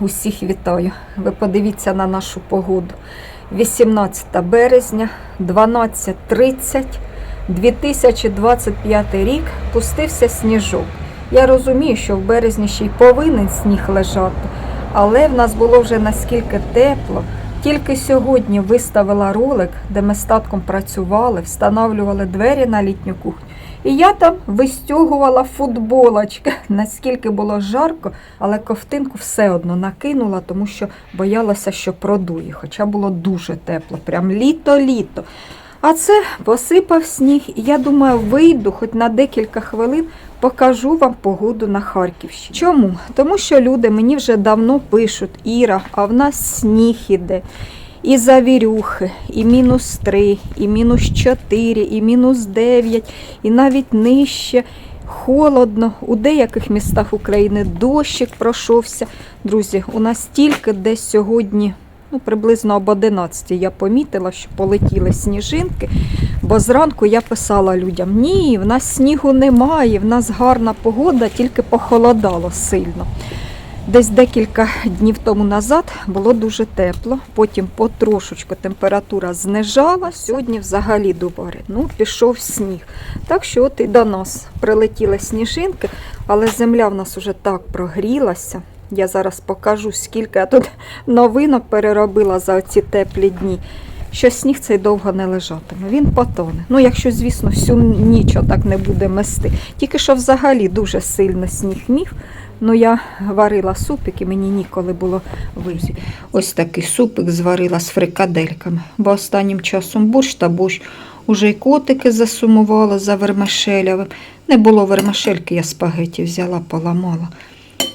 усіх вітаю. Ви подивіться на нашу погоду. 18 березня, 12.30, 2025 рік пустився сніжок. Я розумію, що в березні ще й повинен сніг лежати, але в нас було вже наскільки тепло. Тільки сьогодні виставила ролик, де ми з татком працювали, встановлювали двері на літню кухню. І я там вистягувала футболочки, наскільки було жарко, але ковтинку все одно накинула, тому що боялася, що продує. Хоча було дуже тепло, прям літо-літо. А це посипав сніг, і я думаю, вийду хоч на декілька хвилин, покажу вам погоду на Харківщині. Чому? Тому що люди мені вже давно пишуть, Іра, а в нас сніг іде. І завірюхи, і мінус 3, і мінус 4, і мінус 9, і навіть нижче. Холодно, у деяких містах України дощик пройшовся. Друзі, у нас тільки десь сьогодні, ну приблизно об 11 я помітила, що полетіли сніжинки, бо зранку я писала людям: ні, в нас снігу немає, в нас гарна погода, тільки похолодало сильно. Десь декілька днів тому назад було дуже тепло, потім потрошечку температура знижала. Сьогодні взагалі дубари. Ну, пішов сніг. Так що от і до нас прилетіли сніжинки, але земля в нас уже так прогрілася. Я зараз покажу, скільки я тут новинок переробила за ці теплі дні. Що сніг цей довго не лежатиме, він потоне. Ну, якщо, звісно, всю ніч так не буде мести. Тільки що взагалі дуже сильно сніг міг. Ну, я варила супик і мені ніколи було вийти. Ось такий супик зварила з фрикадельками, бо останнім часом борщ та борщ. Уже й котики засумувала за вермишелявим. Не було вермишельки, я спагеті взяла, поламала.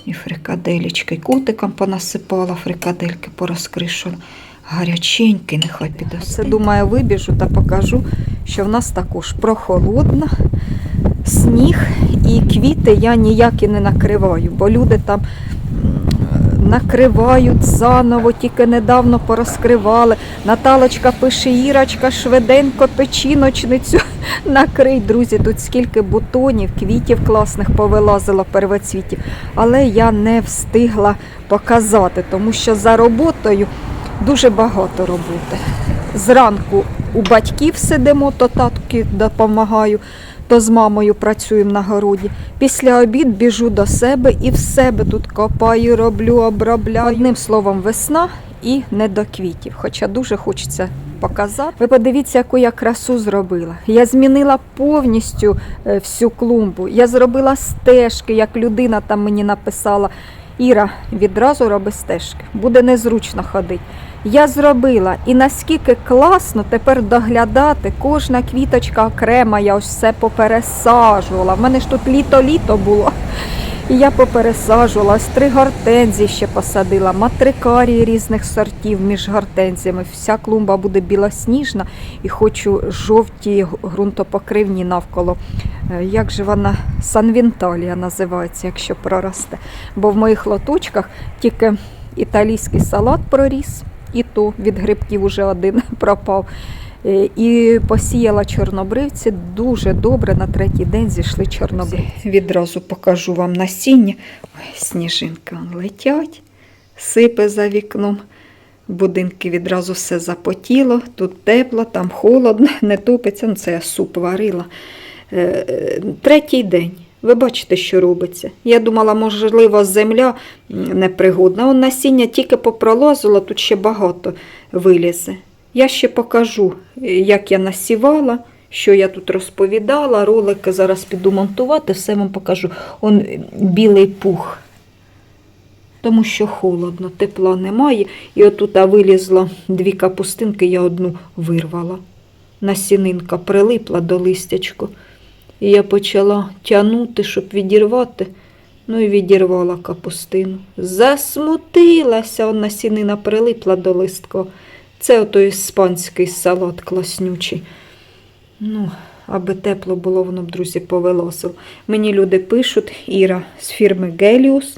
І фрикаделечки, котикам понасипала, фрикадельки порозкришила. Гаряченький, нехай піде. Це думаю, вибіжу та покажу, що в нас також прохолодно, сніг і квіти я ніякі не накриваю, бо люди там накривають заново, тільки недавно порозкривали. Наталочка пише, Ірочка, швиденько печіночницю накрий. Друзі, тут скільки бутонів, квітів класних повилазило первоцвітів, але я не встигла показати, тому що за роботою дуже багато роботи. Зранку у батьків сидимо, то татки допомагаю, то з мамою працюємо на городі. Після обід біжу до себе і в себе тут копаю, роблю, обробляю. Одним словом, весна і не до квітів. Хоча дуже хочеться показати. Ви подивіться, яку я красу зробила. Я змінила повністю е, всю клумбу. Я зробила стежки, як людина там мені написала. Іра, відразу роби стежки, буде незручно ходити. Я зробила і наскільки класно тепер доглядати, кожна квіточка окрема, я ось все попересаджувала. В мене ж тут літо-літо було. І я попересаджувала, ось три гортензії ще посадила, матрикарії різних сортів між гортензіями. Вся клумба буде білосніжна і хочу жовті ґрунтопокривні навколо. Е, Як же вона санвінталія називається, якщо проросте. Бо в моїх лоточках тільки італійський салат проріс, і то від грибків уже один пропав. Е, І посіяла чорнобривці дуже добре. На третій день зійшли чорнобривці. Відразу покажу вам насіння. Ой, сніжинки летять, сипе за вікном. Будинки відразу все запотіло, тут тепло, там холодно, не топиться. Ну, це я суп варила. Е, е, Третій день. Ви бачите, що робиться. Я думала, можливо, земля непригодна. Он насіння тільки попролазило, тут ще багато вилізе. Я ще покажу, як я насівала, що я тут розповідала. Ролики зараз піду монтувати, все вам покажу. Он білий пух. Тому що холодно, тепла немає. І отут а, вилізло дві капустинки, я одну вирвала. Насінинка прилипла до листячку. І я почала тягнути, щоб відірвати. Ну і відірвала капустину. Засмутилася, он насінина прилипла до листка. Це ото іспанський салат класнючий. Ну, аби тепло було, воно б, друзі, повилосило. Мені люди пишуть, Іра з фірми Геліус.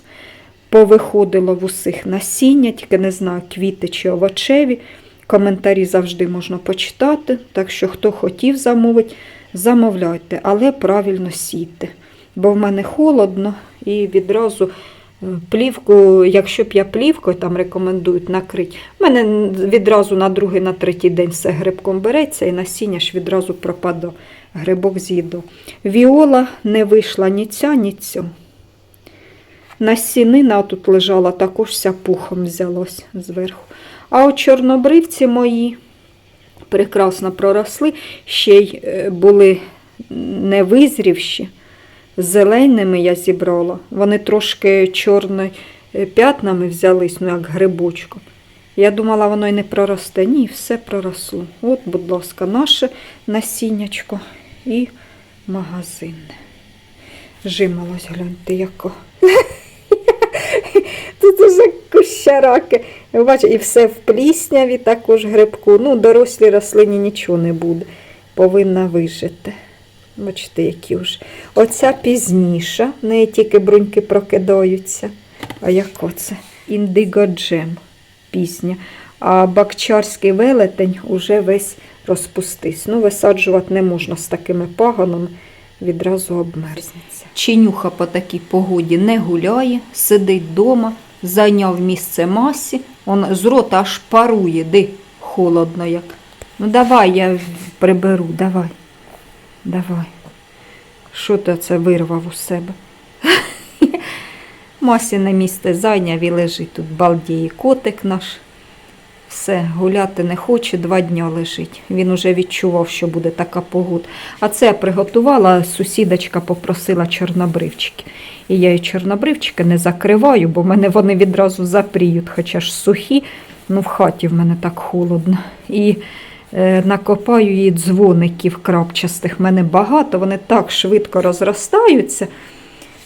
Повиходило в усіх насіння, тільки не знаю, квіти чи овочеві. Коментарі завжди можна почитати. Так що, хто хотів замовити, замовляйте, але правильно сійте. Бо в мене холодно і відразу плівку, якщо б я плівкою там рекомендують накрити, в мене відразу на другий, на третій день все грибком береться і насіння ж відразу пропадає. Грибок з'їду. Віола не вийшла ні ця, ні ця. Насінина тут лежала, також вся пухом взялась зверху. А от чорнобривці мої прекрасно проросли, ще й е, були не визрівші. Зеленими я зібрала. Вони трошки чорними п'ятнами взялись, ну як грибочком. Я думала, воно й не проросте. Ні, все проросло. От, будь ласка, наше насіннячко і магазинне. Жималось, гляньте, яко. Тут уже кущараки. Бачите, і все в плісняві, також грибку. Ну, дорослій рослині нічого не буде. Повинна вижити. Бачите, які вже. Оця пізніша, в неї тільки бруньки прокидаються. А як оце? Індиго джем пісня. А бакчарський велетень уже весь розпустився. Ну, висаджувати не можна з такими пагонами, відразу обмерзнеться. Чинюха по такій погоді не гуляє, сидить вдома, зайняв місце масі, он з рота аж парує, де холодно як. Ну давай я приберу, давай. Давай. Що ти це вирвав у себе? Масіне місце зайняв і лежить тут балдіє котик наш. Все, гуляти не хоче, два дня лежить. Він уже відчував, що буде така погода. А це я приготувала, сусідочка попросила чорнобривчики. І я і чорнобривчики не закриваю, бо мене вони відразу запріють, хоча ж сухі, ну в хаті в мене так холодно. І накопаю її дзвоників крапчастих. В мене багато, вони так швидко розростаються.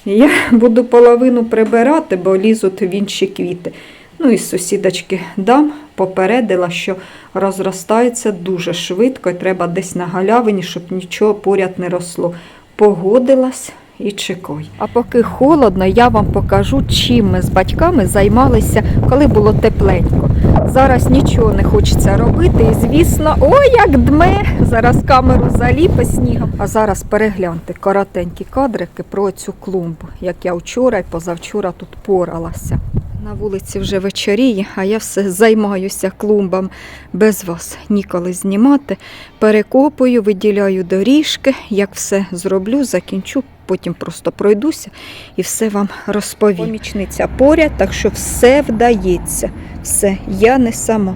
Я буду половину прибирати, бо лізуть в інші квіти. Ну і сусідочки дам, попередила, що розростається дуже швидко і треба десь на галявині, щоб нічого поряд не росло. Погодилась і чекай. А поки холодно, я вам покажу, чим ми з батьками займалися, коли було тепленько. Зараз нічого не хочеться робити, і звісно, ой, як дме! Зараз камеру заліпе снігом. А зараз перегляньте коротенькі кадрики про цю клумбу, як я вчора і позавчора тут поралася. На вулиці вже вечоріє, а я все займаюся клумбам без вас. Ніколи знімати. Перекопую, виділяю доріжки. Як все зроблю, закінчу, потім просто пройдуся і все вам розповім. Помічниця поряд, так що все вдається. Все, я не сама.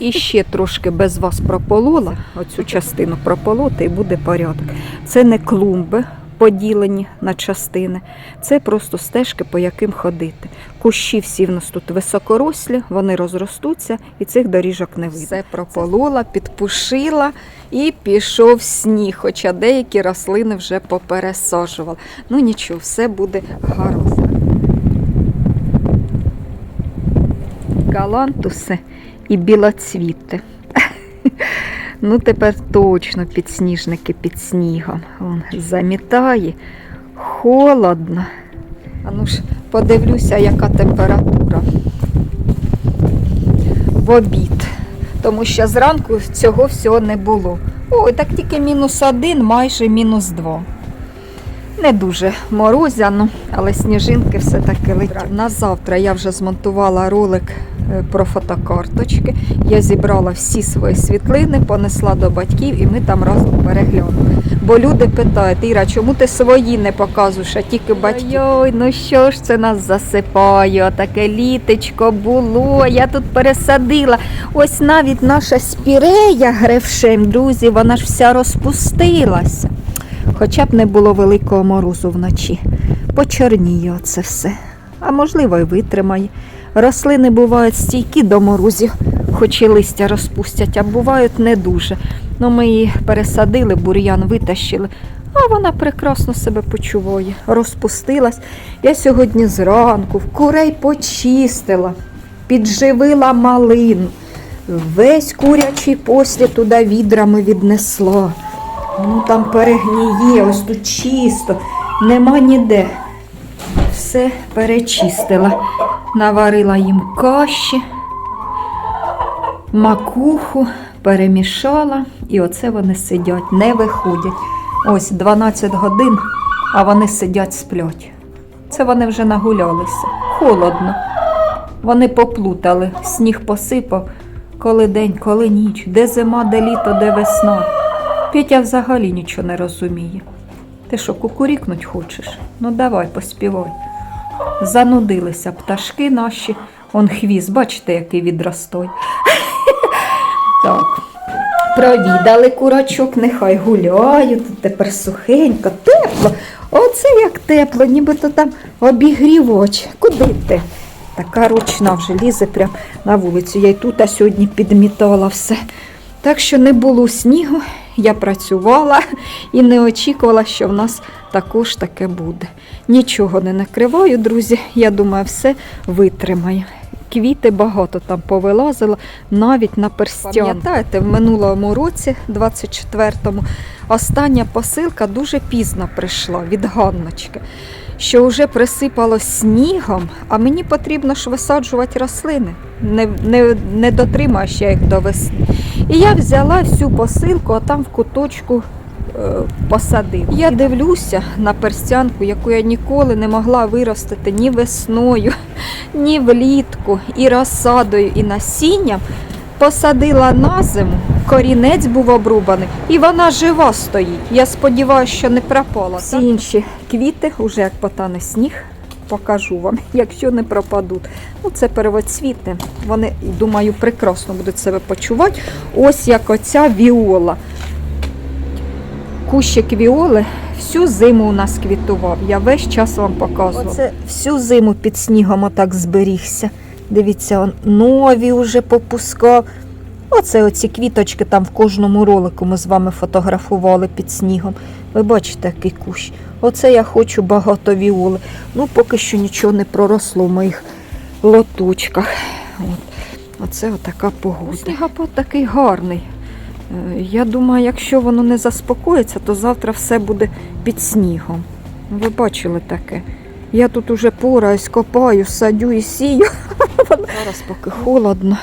І ще трошки без вас прополола, оцю частину прополоти і буде порядок. Це не клумби. Поділені на частини, це просто стежки, по яким ходити. Кущі всі в нас тут високорослі, вони розростуться і цих доріжок не видно. Все прополола, підпушила і пішов сніг, хоча деякі рослини вже попересаджувала. Ну нічого, все буде гаразд. Галантуси і білоцвіти. Ну, тепер точно підсніжники під снігом. Вон замітає, холодно. А ну ж, подивлюся, яка температура в обід. Тому що зранку цього всього не було. Ой, так тільки мінус один, майже мінус два. Не дуже морозяно, але сніжинки все-таки летять. На завтра я вже змонтувала ролик про фотокарточки. Я зібрала всі свої світлини, понесла до батьків і ми там разом переглянули. Бо люди питають, Іра, чому ти свої не показуєш, а тільки батьки? Ой, ну що ж це нас засипає? Таке літечко було, я тут пересадила. Ось навіть наша спірея гревшем, друзі, вона ж вся розпустилася. Хоча б не було великого морозу вночі. Почорніє оце все. А можливо, й витримає. Рослини бувають стійкі до морозів, хоч і листя розпустять, а бувають не дуже. Ну, ми її пересадили, бур'ян витащили, а вона прекрасно себе почуває, розпустилась. Я сьогодні зранку в курей почистила, підживила малину. Весь курячий послід туди відрами віднесла. Ну там перегніє, ось тут чисто, нема ніде. Все перечистила. Наварила їм каші, макуху, перемішала, і оце вони сидять, не виходять. Ось 12 годин, а вони сидять, сплять. Це вони вже нагулялися. холодно. Вони поплутали, сніг посипав, коли день, коли ніч, де зима, де літо, де весна. Петя взагалі нічого не розуміє. Ти що, кукурікнуть хочеш? Ну давай, поспівай. Занудилися пташки наші. Он хвіст, бачите, який відростой. Так. Провідали курочок, нехай гуляють, тут тепер сухенько, тепло. Оце як тепло, нібито там обігрівач. Куди ти? Така ручна вже лізе прямо на вулицю. Я й тут а сьогодні підмітала все. Так що не було снігу, я працювала і не очікувала, що в нас також таке буде. Нічого не накриваю, друзі. Я думаю, все витримає. Квіти багато там повилазило, навіть на перстян. Пам'ятаєте, в минулому році, 24-му, остання посилка дуже пізно прийшла від Ганночки, що вже присипало снігом, а мені потрібно ж висаджувати рослини. Не, не, не дотримаєш я їх до весни. І я взяла всю посилку, а там в куточку е, посадив. Я дивлюся на перстянку, яку я ніколи не могла виростити ні весною, ні влітку, і розсадою, і насінням. Посадила на зиму, корінець був обрубаний, і вона жива стоїть. Я сподіваюся, що не пропала. Всі інші квіти, уже як потане сніг, покажу вам, якщо не пропадуть. Ну, це первоцвіти. Вони, думаю, прекрасно будуть себе почувати. Ось як оця віола. Кущик віоли всю зиму у нас квітував. Я весь час вам показувала. Оце всю зиму під снігом отак зберігся. Дивіться, он нові вже попускав. Оце оці квіточки там в кожному ролику ми з вами фотографували під снігом. Ви бачите, який кущ. Оце я хочу багато віоли. Ну, поки що нічого не проросло в моїх лоточках. От. Оце отака погода. Снігопад такий гарний. Е, Я думаю, якщо воно не заспокоїться, то завтра все буде під снігом. Ви бачили таке. Я тут уже пораюсь, копаю, садю і сію. Зараз поки холодно.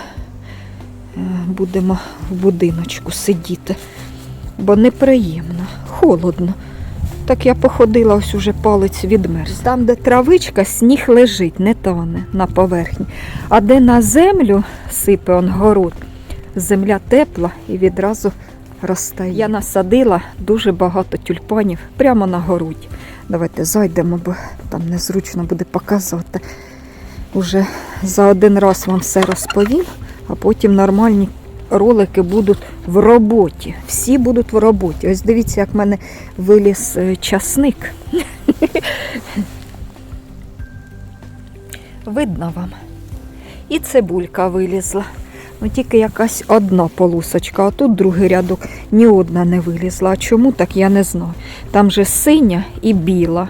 е, Будемо в будиночку сидіти, бо неприємно, холодно. Так я походила, ось уже палець відмерз. Там, де травичка, сніг лежить, не тане на поверхні. А де на землю сипе он город, земля тепла і відразу розтає. Я насадила дуже багато тюльпанів прямо на городі. Давайте зайдемо, бо там незручно буде показувати. Уже за один раз вам все розповім, а потім нормальні ролики будуть в роботі. Всі будуть в роботі. Ось дивіться, як в мене виліз е, часник. Видно вам. І цибулька вилізла. Ну тільки якась одна полусочка, а тут другий рядок ні одна не вилізла. А чому так я не знаю. Там же синя і біла.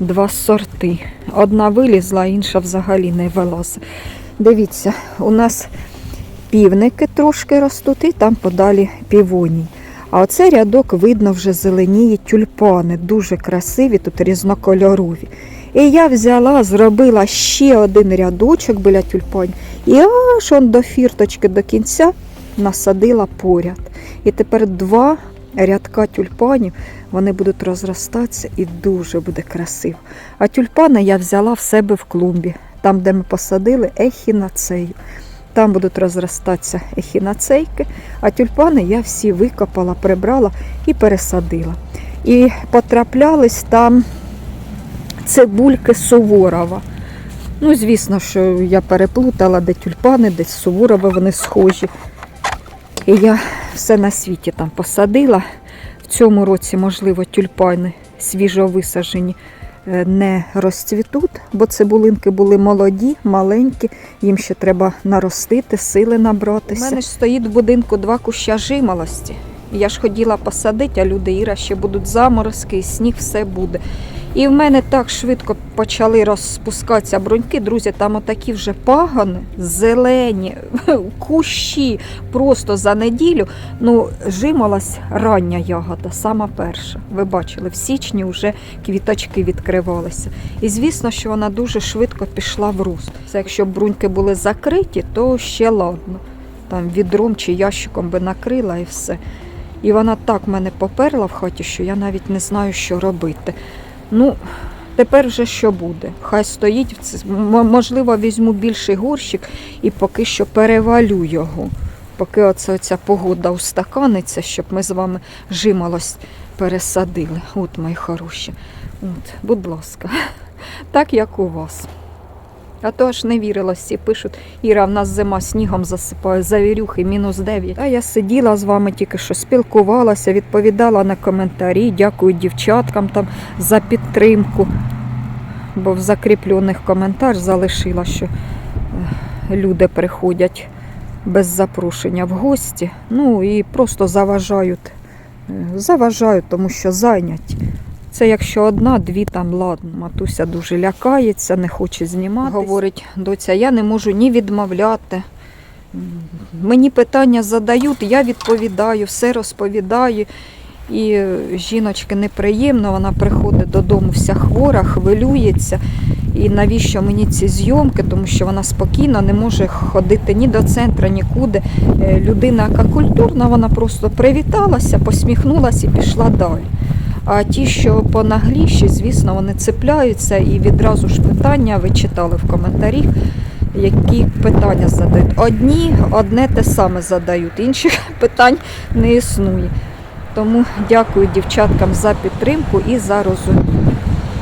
Два сорти. Одна вилізла, інша взагалі не вилазить. Дивіться, у нас півники трошки ростуть, і там подалі півоній. А оце рядок видно вже зеленіє тюльпани, дуже красиві, тут різнокольорові. І я взяла, зробила ще один рядочок біля тюльпанів і аж он до фірточки до кінця насадила поряд. І тепер два рядка тюльпанів, вони будуть розростатися і дуже буде красиво. А тюльпани я взяла в себе в клумбі, там, де ми посадили ехінацею. Там будуть розростатися ехінацейки, а тюльпани я всі викопала, прибрала і пересадила. І потраплялись там цибульки Суворова. Ну, звісно, що я переплутала, де тюльпани, де Суворова, вони схожі. І я все на світі там посадила. В цьому році, можливо, тюльпани свіжо висаджені е, не розцвітуть, бо цибулинки були молоді, маленькі, їм ще треба наростити, сили набратися. У мене ж стоїть в будинку два куща жимолості. Я ж хотіла посадити, а люди Іра ще будуть заморозки, і сніг все буде. І в мене так швидко почали розпускатися бруньки. Друзі, там отакі вже пагани, зелені, кущі просто за неділю. Ну, жимолась рання ягода, сама перша. Ви бачили, в січні вже квіточки відкривалися. І звісно, що вона дуже швидко пішла в руст. Це якщо бруньки були закриті, то ще ладно. Там відром чи ящиком би накрила і все. І вона так мене поперла в хаті, що я навіть не знаю, що робити. Ну, Тепер вже що буде? Хай стоїть, можливо, візьму більший горщик і поки що перевалю його. Поки оце, оця погода устаканиться, щоб ми з вами жимолость пересадили. От, мої хороші. От, будь ласка, так як у вас. А то аж не вірилось, всі пишуть, Іра, в нас зима снігом засипає, завірюхи, мінус 9. А я сиділа з вами тільки що спілкувалася, відповідала на коментарі. Дякую дівчаткам там за підтримку. Бо в закріплених коментар залишила, що е, люди приходять без запрошення в гості. Ну і просто заважають. Е, Заважають, тому що зайняті. Це якщо одна, дві там ладно. Матуся дуже лякається, не хоче знімати. Говорить, доця, я не можу ні відмовляти. Мені питання задають, я відповідаю, все розповідаю. І жіночки неприємно, вона приходить додому вся хвора, хвилюється. І навіщо мені ці зйомки? Тому що вона спокійно не може ходити ні до центру, нікуди. Е, Людина, яка культурна, вона просто привіталася, посміхнулася і пішла далі. А ті, що понагліші, звісно, вони цепляються і відразу ж питання ви читали в коментарі, які питання задають. Одні одне те саме задають, інших питань не існує. Тому дякую дівчаткам за підтримку і за розуміння.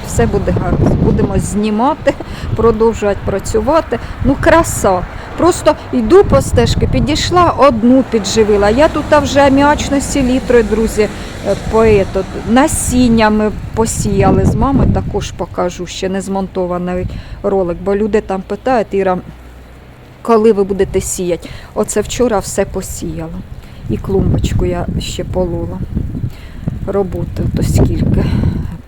Все буде гарно. Будемо знімати, продовжувати працювати. Ну, краса. Просто йду по стежки, підійшла, одну підживила. Я тут вже аміачну селітрою, друзі, е, поету. Насіння ми посіяли з мамою, також покажу, ще не змонтований ролик, бо люди там питають, Іра, коли ви будете сіяти? Оце вчора все посіяла. І клумбочку я ще полола. Роботи то скільки.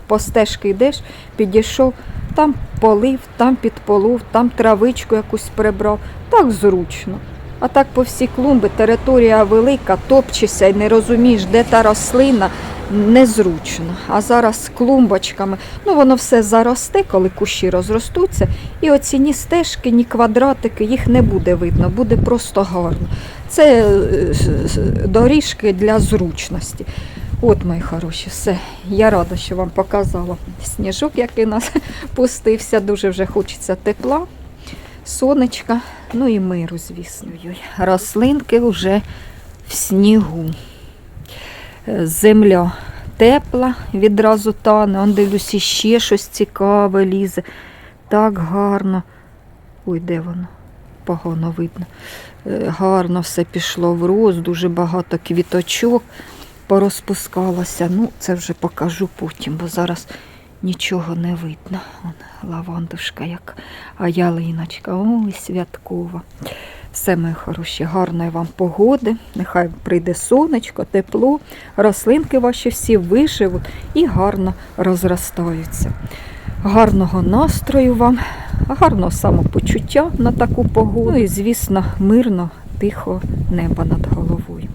По стежки йдеш, підійшов, там полив, там підполов, там травичку якусь прибрав. Так зручно. А так по всій клумби територія велика, топчешся і не розумієш, де та рослина, незручно. А зараз клумбочками, ну воно все заросте, коли кущі розростуться, і оці ні стежки, ні квадратики, їх не буде видно, буде просто гарно. Це е, доріжки для зручності. От, мої хороші, все. Я рада, що вам показала сніжок, який нас пустився. Дуже вже хочеться тепла, сонечка, ну і миру, звісно. Рослинки вже в снігу. Е, Земля тепла, відразу тане. Он дивлюсь, ще щось цікаве лізе. Так гарно. Ой, де воно? Погано видно. Е, Гарно все пішло в рост, дуже багато квіточок порозпускалося. Ну, це вже покажу потім, бо зараз нічого не видно. Вон, лавандушка, як ялиночка. Ой, святкова. Все, мої хороші, гарної вам погоди. Нехай прийде сонечко, тепло, рослинки ваші всі виживуть і гарно розростаються. Гарного настрою вам, гарного самопочуття на таку погоду. Ну і, звісно, мирно, тихо небо над головою.